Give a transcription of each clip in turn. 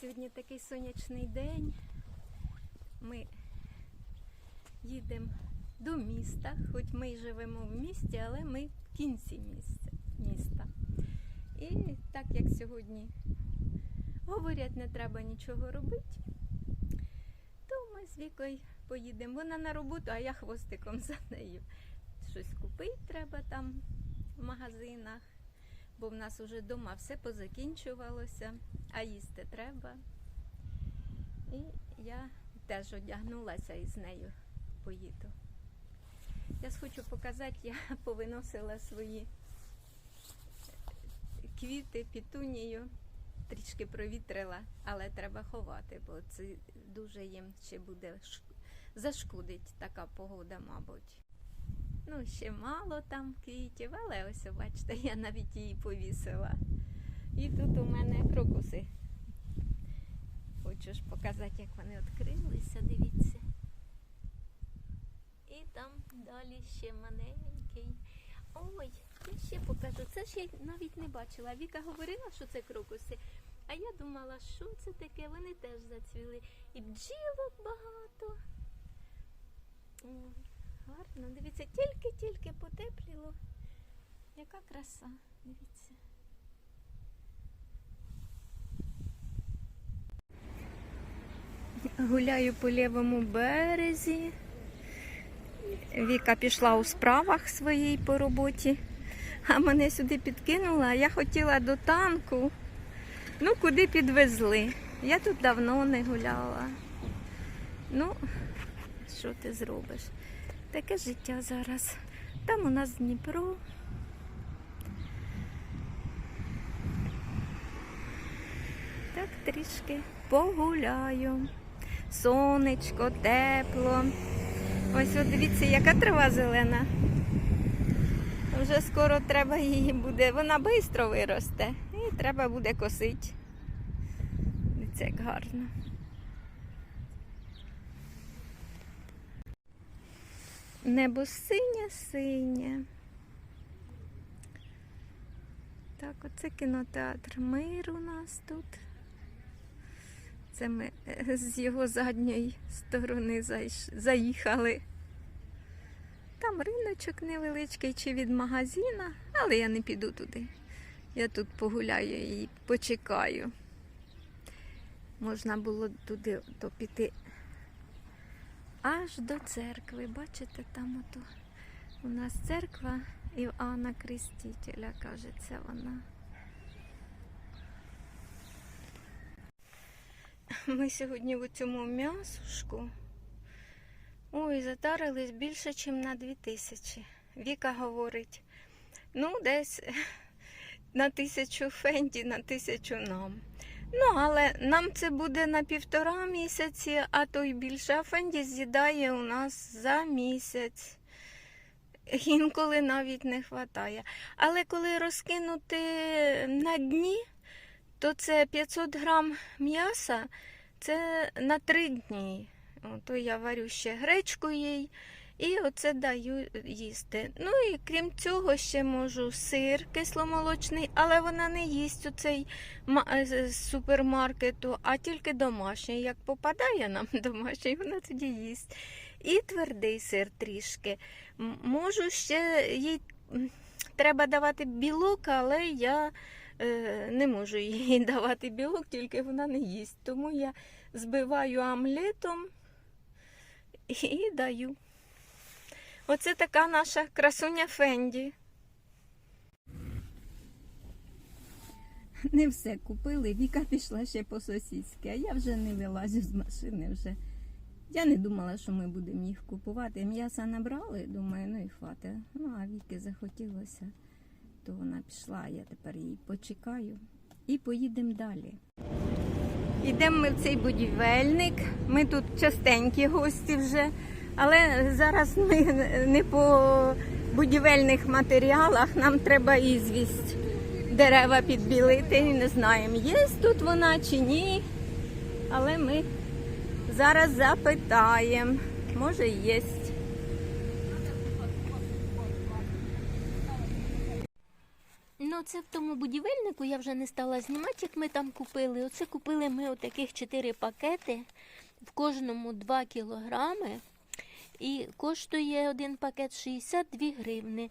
Сьогодні такий сонячний день. Ми їдемо до міста, хоч ми й живемо в місті, але ми в кінці міста. І так як сьогодні говорять, не треба нічого робити, то ми з Вікою поїдемо. Вона на роботу, а я хвостиком за нею. Щось купити треба там в магазинах, бо в нас уже вдома все позакінчувалося, а їсти треба. І я теж одягнулася і з нею поїду. Я хочу показати, я повиносила свої квіти, пітунію, трішки провітрила, але треба ховати, бо це дуже їм ще буде зашкодить така погода, мабуть. Ну, ще мало там квітів, але ось, бачите, я навіть її повісила. І тут у мене крокуси. Хочу ж показати, як вони відкрилися, дивіться. І там далі ще маленький. Ой, я ще покажу. Це ж я навіть не бачила. Віка говорила, що це крокуси. А я думала, що це таке, вони теж зацвіли. І бджілок багато. Гарно. Дивіться, тільки-тільки потепліло. Яка краса, дивіться. Гуляю по лівому березі. Віка пішла у справах своїй по роботі, а мене сюди підкинула, я хотіла до танку. Ну, куди підвезли. Я тут давно не гуляла. Ну, що ти зробиш? Таке життя зараз. Там у нас Дніпро. Так трішки погуляю. Сонечко, тепло. Ось от дивіться, яка трава зелена. Вже скоро треба її буде. Вона швидко виросте. І треба буде косити. Дивіться, як гарно. Небо синє-синє. Так, оце кінотеатр Мир у нас тут. Це ми е, з його задньої сторони заїхали. Там риночок невеличкий чи від магазина, але я не піду туди. Я тут погуляю і почекаю. Можна було туди то піти аж до церкви. Бачите, там ото у нас церква Іоанна Крестителя, кажеться вона. Ми сьогодні в цьому м'ясушку. Ой, затарились більше, ніж на дві тисячі. Віка говорить, ну, десь на тисячу фенді, на тисячу нам. Ну, але нам це буде на півтора місяці, а то й більше. А фенді з'їдає у нас за місяць. Інколи навіть не вистачає. Але коли розкинути на дні, то це 500 грам м'яса, це на три дні. То я варю ще гречку їй і оце даю їсти. Ну і крім цього, ще можу сир кисломолочний, але вона не їсть у цей е, з супермаркету, а тільки домашній. Як попадає нам домашній, вона тоді їсть. І твердий сир трішки. Можу ще їй треба давати білок, але я е, не можу їй давати білок, тільки вона не їсть. Тому я збиваю омлетом і даю. Оце така наша красуня Фенді. Не все купили, Віка пішла ще по сусідськи, а я вже не вилазю з машини вже. Я не думала, що ми будемо їх купувати. М'яса набрали, думаю, ну і хватить. Ну, а Віки захотілося, то вона пішла, я тепер її почекаю і поїдемо далі. Йдемо ми в цей будівельник. Ми тут частенькі гості вже, але зараз ми не по будівельних матеріалах, нам треба ізвість дерева підбілити. Не знаємо, є тут вона чи ні. Але ми зараз запитаємо. Може, є. Ну, оце в тому будівельнику я вже не стала знімати, як ми там купили. Оце купили ми отаких 4 пакети, в кожному 2 кілограми. І коштує один пакет 62 гривни.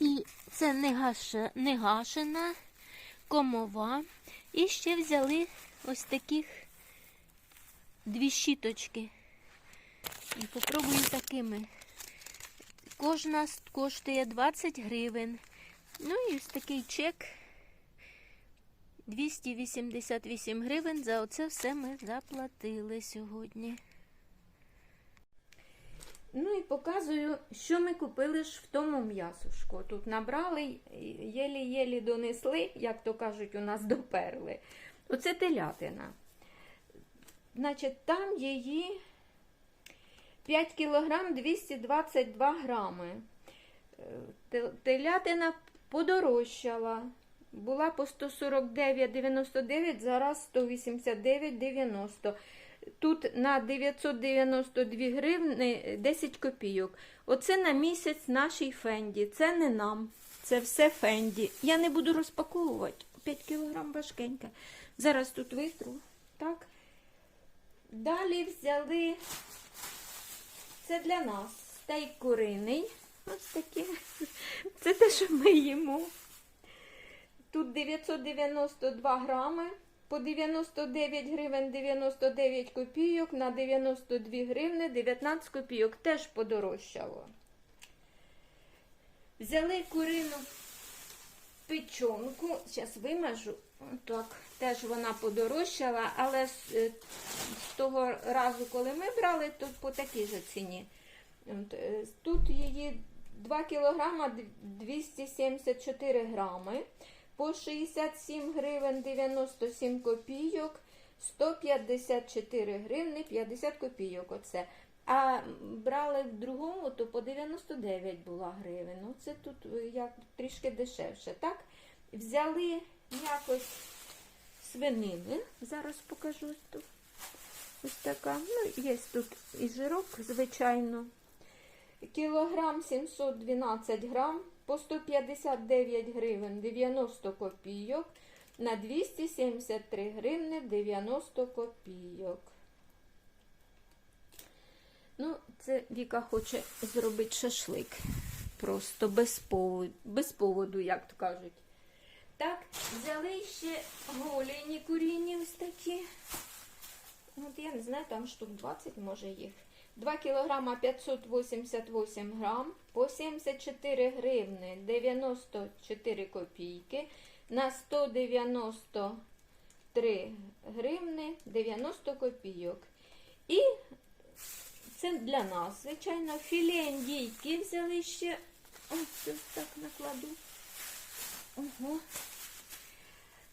І це не, гашена, комова. І ще взяли ось таких дві щіточки. І попробую такими. Кожна коштує 20 гривень. Ну і ось такий чек 288 гривень. За оце все ми заплатили сьогодні. Ну і показую, що ми купили ж в тому м'ясушку. Тут набрали, єлі-єлі донесли, як то кажуть, у нас доперли. Оце телятина. Значить, там її 5 кілограм 222 грами. Е, Телятина подорожчала. Була по 149,99, зараз 189,90. Тут на 992 гривни 10 копійок. Оце на місяць нашій фенді. Це не нам. Це все фенді. Я не буду розпаковувати. 5 кілограм важкенька. Зараз тут витру. Так. Далі взяли. Це для нас стейк куриний. Ось таке. Це те, що ми їмо. Тут 992 грами по 99 гривень 99 копійок на 92 гривни 19 копійок. Теж подорожчало. Взяли курину печонку. Зараз вимажу. Так, теж вона подорожчала, але з, е, з того разу, коли ми брали, то по такій же ціні. Е, Тут її 2 кілограма 274 грами по 67 гривень 97 копійок, 154 гривни 50 копійок. Оце. А брали в другому, то по 99 була гривень. Ну, це тут е, як трішки дешевше. Так? Взяли якось свинини. Зараз покажу тут. Ось така. Ну, є тут і жирок, звичайно. Кілограм 712 грам по 159 гривень 90 копійок на 273 гривни 90 копійок. Ну, це Віка хоче зробити шашлик. Просто без поводу, без поводу, як то кажуть. Так, взяли ще голені курінні ось такі. От я не знаю, там штук 20 може їх. 2 кілограма 588 грам по 74 гривни 94 копійки на 193 гривни 90 копійок. І це для нас, звичайно, філе індійки взяли ще. Ось так накладу. Ого.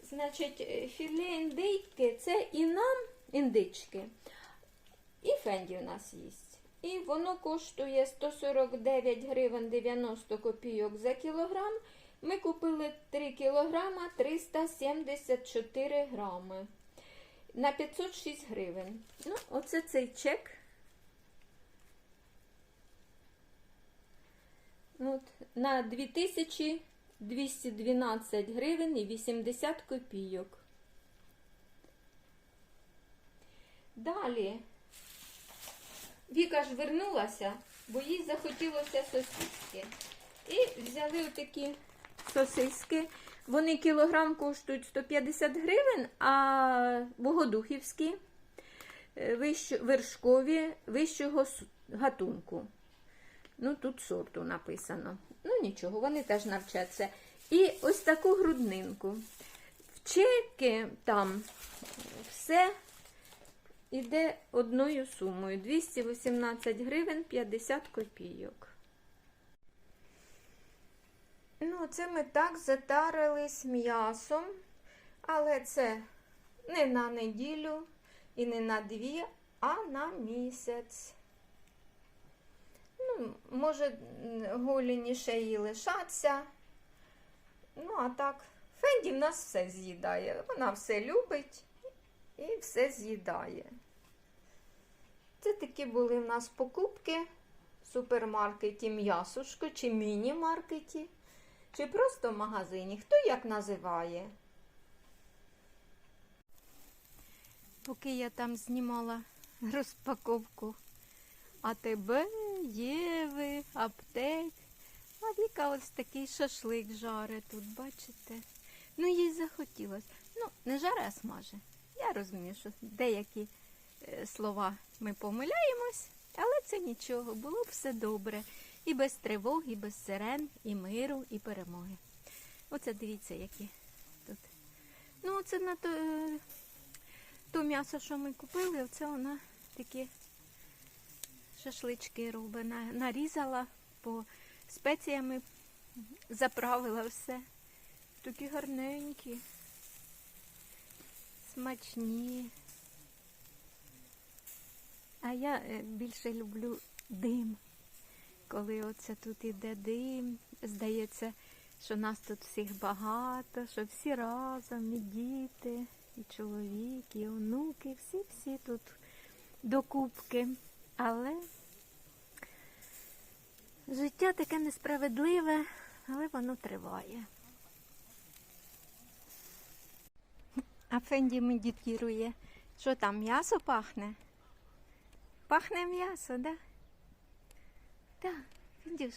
Значить, е, філе індійки це і нам індички. І фенді у нас є. І воно коштує 149 гривень 90 копійок за кілограм. Ми купили 3 кілограма 374 грами на 506 гривень. Ну, оце цей чек. От, на 2212 гривень і 80 копійок. Далі Віка ж вернулася, бо їй захотілося сосиски. І взяли отакі сосиски. Вони кілограм коштують 150 гривень, а богодухівські, е, вершкові вищого гатунку. Ну, тут сорту написано. Ну, нічого, вони теж навчаться. І ось таку груднинку. В чеки там все іде одною сумою 218 гривень 50 копійок. Ну, це ми так затарились м'ясом, але це не на неділю і не на дві, а на місяць. Ну, може, голіні ще і лишаться. Ну, а так, Фенді в нас все з'їдає. Вона все любить і все з'їдає. Це такі були в нас покупки в супермаркеті м'ясушко чи міні-маркеті. Чи просто в магазині? Хто як називає? Поки я там знімала розпаковку АТБ, Єви, аптек. А Віка ось такий шашлик жаре тут, бачите? Ну, їй захотілося. Ну, не жаре, а смаже. Я розумію, що деякі слова ми помиляємось, але це нічого, було б все добре. І без тривог, і без сирен, і миру, і перемоги. Оце дивіться, які тут. Ну, це на то, е, то м'ясо, що ми купили, оце вона такі шашлички робить. Нарізала по спеціями, заправила все. Такі гарненькі, смачні. Я е, більше люблю дим. Коли оце тут іде дим, здається, що нас тут всіх багато, що всі разом, і діти, і чоловік, і онуки, всі-всі тут докупки. Але життя таке несправедливе, але воно триває. А Фенді медитує. Що там, м'ясо пахне? Пахне м'ясо, да? Так, Фендюш.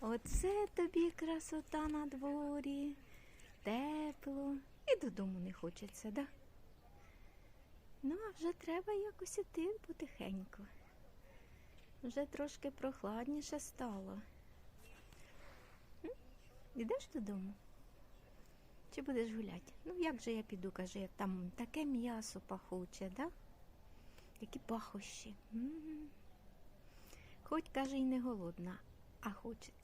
Оце тобі красота на дворі, тепло. І додому не хочеться, да? Ну, а вже треба якось іти потихеньку. Вже трошки прохладніше стало. Ідеш додому? Чи будеш гуляти? Ну, як же я піду, каже, як там таке м'ясо пахуче, да? Які пахощі. Хоч, каже, і не голодна, а хочеться.